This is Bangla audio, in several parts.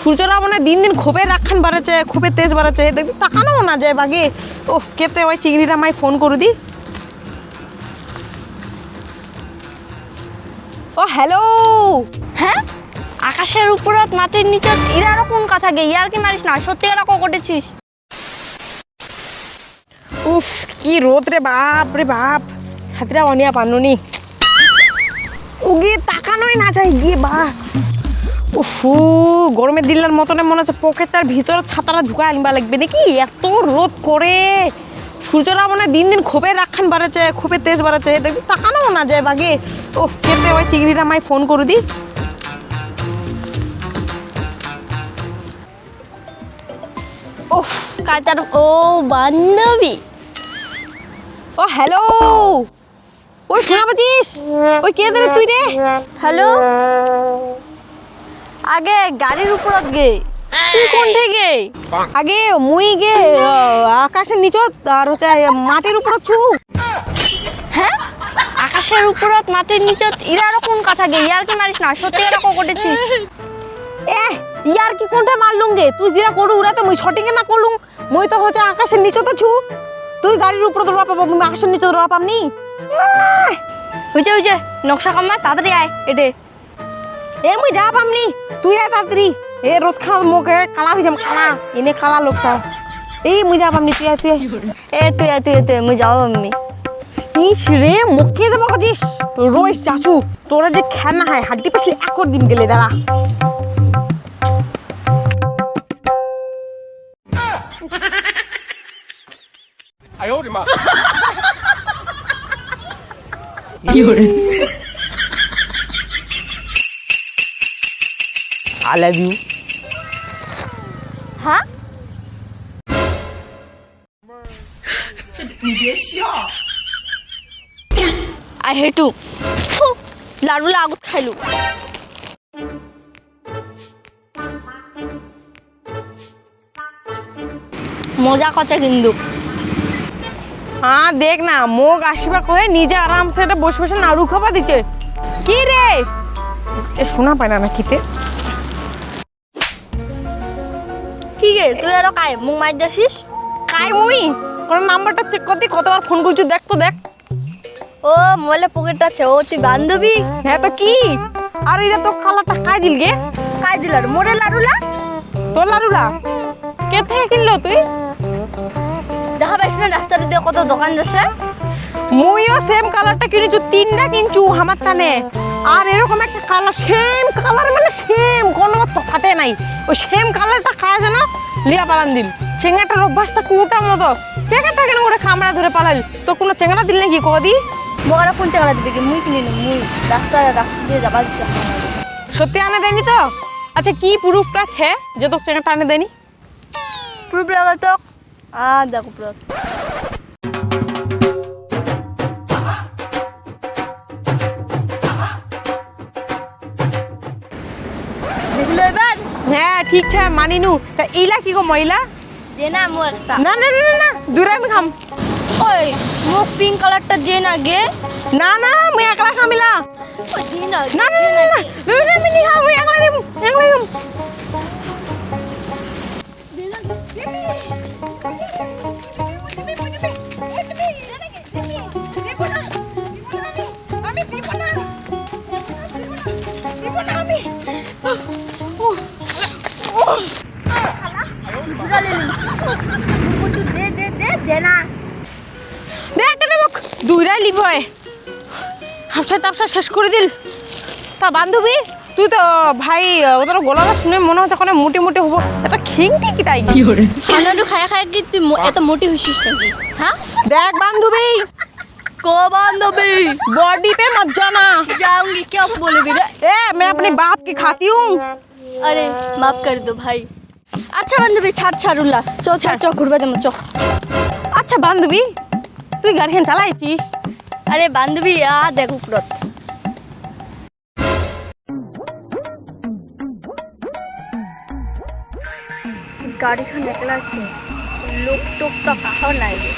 সূর্যরা মানে দিন দিন খুবই রাখান বাড়াচ্ছে খুবই তেজ বাড়াচ্ছে। দেখবি তাকানো না যায় বাগে ও কেতে ওই চিংড়িটা মাই ফোন করে দি। ও হ্যালো হ্যাঁ? আকাশের উপরত মাটির নিচে ইরারও কোন কথা গে? ইয়ার কি মারিস না? সত্যি করে কটেছিস উফ কি রোদ রে বাপ রে বাপ। ছাত্রীরা অনিয়া পানুনি। উগিয়ে তাকানোই না যায় গিয়ে বা উফু গরমের দিনের মতনে মনে হচ্ছে পকেটটার ভিতরে ছাতাটা ঢুকা আনবা লাগবে নাকি? এত রোদ করে। সূর্যরা মানে দিন দিন খুবই রাখান বাড়াচ্ছে খুবই তেজ বাড়াচ্ছে। দেখবি তাকানো না যায় বাগে ও কেতে ওই চিংড়িটা মাই ফোন করে দি। ওফ কাতার ও বান্ধবী। ও হ্যালো ওই শোনা পাচ্ছিস ওই কে দেবে তুই রে? হ্যালো? আগে গাড়ির উপরত গে তুই কোন থেকে আগে মুই গে আকাশের নিচত আর হচ্ছে মাটির উপর চু। হ্যাঁ? আকাশের উপরত মাটির নিচে ইরারও কোন কথা গে ইয়ার কি মারিস না? সত্যি করে কটেছিস। এ ইয়ার কি কোনটা মারলুম গে? তুই যেটা করু ওরা তো মুই শটিং না করলুম মুই তো হচ্ছে আকাশের নিচে তো ছু তুই গাড়ির উপরে তো পাবো মুই আকাশের নিচে তো পাবনি আহ, হইছে হইছে নকশা কামার তাড়াতাড়ি আয় এটে। এ মুই যা পামনি তুই আয় তাতরি এ রোজ খাওয়া মুখে কালা হয়েছে কালা। এনে কালা লোক তা এই মুই যা পামনি তুই আয় এ তুই আয় তুই তুই মুই যাও পামনি ইস রে মুখে যাব কদিস রোজ চাচু তোরা যে খেনা হয় হাড্ডি পাশলে একর দিন গেলে দাঁড়া আয় ওরে মা 有人。আই লাভ ইউ হ্যাঁ আই হেটু লাড়ুলা আগত খাইলু। মজা কচা কিন্তু। হ্যাঁ দেখ না মুখ আসিবা কহে নিজে আরামসে এটা বসে বসে নাড়ু খাবা দিচ্ছে। কি রে? এ শোনা পায় না না কিতে ঠিক তুই আরও কাই মুখ মার যাসিস কাই মুই? কোন নাম্বারটা চেক করতে কতবার ফোন করছু দেখ তো দেখ। ও মোবাইলে পকেট আছে ও তুই বান্ধবী? হ্যাঁ তো কি? আর এটা তো কালারটা কাই দিল গে? কাই দিলার মোরে লাড়ুলা? তোর লাড়ুলা? কে থেকে কিনলো তুই? দেখা পাইছ না রাস্তাতে দিয়ে কত দোকান যাচ্ছে মুইও সেম কালারটা কিনেছু তিনটা কিনছু আমার টানে। আর এরকম একটা কালার সেম কালার মানে সেম কোনো তফাতে নাই। ওই সেম কালারটা খাওয়া যায় না লিয়া পালান দিল চেঙ্গাটার অভ্যাসটা কুটার মতো। চেঙ্গাটা কেন করে খামড়া ধরে পালাল তো কোনো চেঙ্গাটা দিল নাকি কদি বড় কোন চেঙ্গাটা দিবে কি? মুই কিনি না মুই রাস্তা রাস্তা দিয়ে যাবার সত্যি আনে দেয়নি তো? আচ্ছা কি প্রুফটা আছে যে তোর চেঙ্গাটা আনে দেয়নি? প্রুফ লাগাতো আ দেখো প্রুফ হ্যাঁ ঠিক আছে মানিনু তা এইলা কি গো মহিলা না না না না না, না দূরে আমি খাম। ওই মুখ পিঙ্ক কালারটা দে না গে। না না মুই একলা খামিলা ওই দে না না না না না দূরে আমি নি খাম মুই একলা দে দে দে না দেখ না মুখ দুইরাই লিব হয় হাফসা তাপসা শেষ করে দিল তা বান্ধবী তুই তো ভাই ওদের গলাটা শুনে মনে হচ্ছে কোনো মোটি মোটি হবো এটা খিংটি কি তাই কি খানাডু খায় খায় কি তুই মো- এত মোটি হইছিস নাকি হ্যাঁ দেখ বান্ধবী को बांधवी बॉडी पे मत जाना जाऊंगी क्या बोलोगे रे ए मैं अपने बाप की खाती हूँ अरे माफ कर दो भाई अच्छा बांधवी ছাড় ছাড়ুলা চ চ চ ঘুরবা যাবো চ আচ্ছা বান্ধবী তুই গাড়ি চালাইছিস? আরে বান্ধবী আ দেখো উপরত। গাড়িখান একলা আছে লোক টোক তো কাহ নাই রে।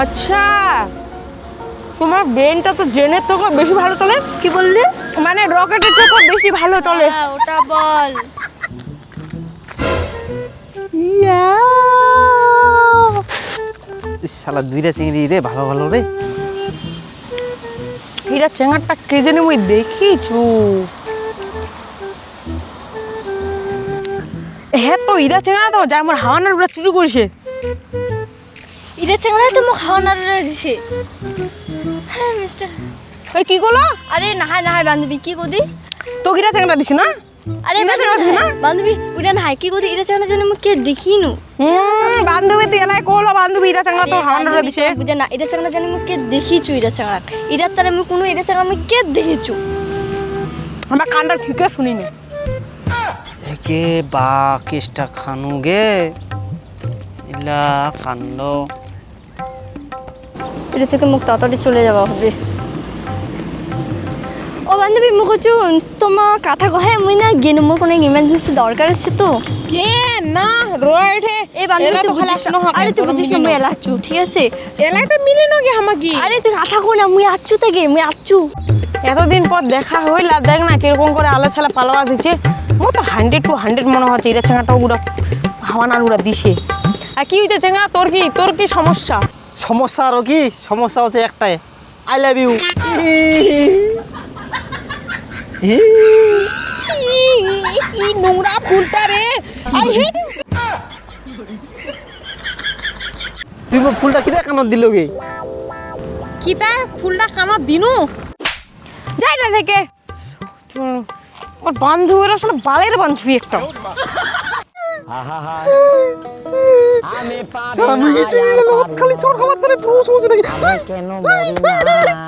আচ্ছা। তোমার ব্রেনটা তো জেনের থেকে বেশি ভালো চলে কি বললি? মানে রকেটের থেকে বেশি ভালো চলে হ্যাঁ ওটা বল। শালা দুইটা চিংড়ি রে ভালো ভালো রে। এরা চেঙ্গারটা কে জানি মুই দেখিছু। হ্যাঁ তো ইরা চেঙ্গা তো যার আমার হাওয়ানোর শুরু করেছে। ইরে চেংড়া তো মোক খাওয়ানোর দিছে। হ্যাঁ মিস্টার ওই কি করল আরে নাহাই নাহাই বান্ধবী কি কদি তো ইরা চেঙ্গা দিছি না? আরে ইরে চেংড়া দিছে না? বান্ধবী ওটা নাহাই কি কদি ইরে চেংড়া জানি মোক কে দেখিনু। হুম বান্ধবী তুই এলাই কহলো বান্ধবী ইরা চেঙ্গা তো হাওয়ানোর দিছে। বুঝে না এটা চেংড়া জানি মোক কে দেখিছু ইরে চেংড়া ইরা তার আমি কোনো ইরে চেংড়া আমি কে দেখিছু? আমার কানটা ঠিকই শুনিনি। একে বা কেষ্টা খানু গে ইলা কান্দ এটা থেকে মুখ তাড়াতাড়ি চলে যাওয়া হবে ও বান্ধবী হচ্ছে তোমার কথা কহে মুই না গেনু মোর কোনো ইমার্জেন্সি দরকার আছে তো। কে না রয়েঠে এ বান্ধবী তুই বুঝিস না আরে তুই বুঝিস না মুই এলাচু ঠিক আছে? এলাই তো মিলে নগে আমাকে আরে তুই কথা কো না মুই আচ্ছু থেকে মুই আচ্ছু এতদিন পর দেখা হইল আর দেখ না কীরকম করে আলো ছালা পালোয়া দিচ্ছে ও তো হান্ড্রেড টু হান্ড্রেড মনে হচ্ছে এটা চেঙ্গাটা উড়া হাওয়ানার উড়া দিছে। আর কি হইছে চেঙ্গা তোর কি তোর কি সমস্যা? সমস্যা আরও কি? সমস্যা হচ্ছে একটাই। আই লাভ ইউ কি নোংরা ফুলটা রে। আই হেট তুই ফুলটা কিতা কানত দিল গে? কিতা? ফুলটা কামা দিনু। যাই না থেকে ওর বান্ধবীরা আসলে বালের বান্ধবী একটা আমি কিছু খালি চোর খাবার তাহলে পুরো সোজ নাকি? কেন না?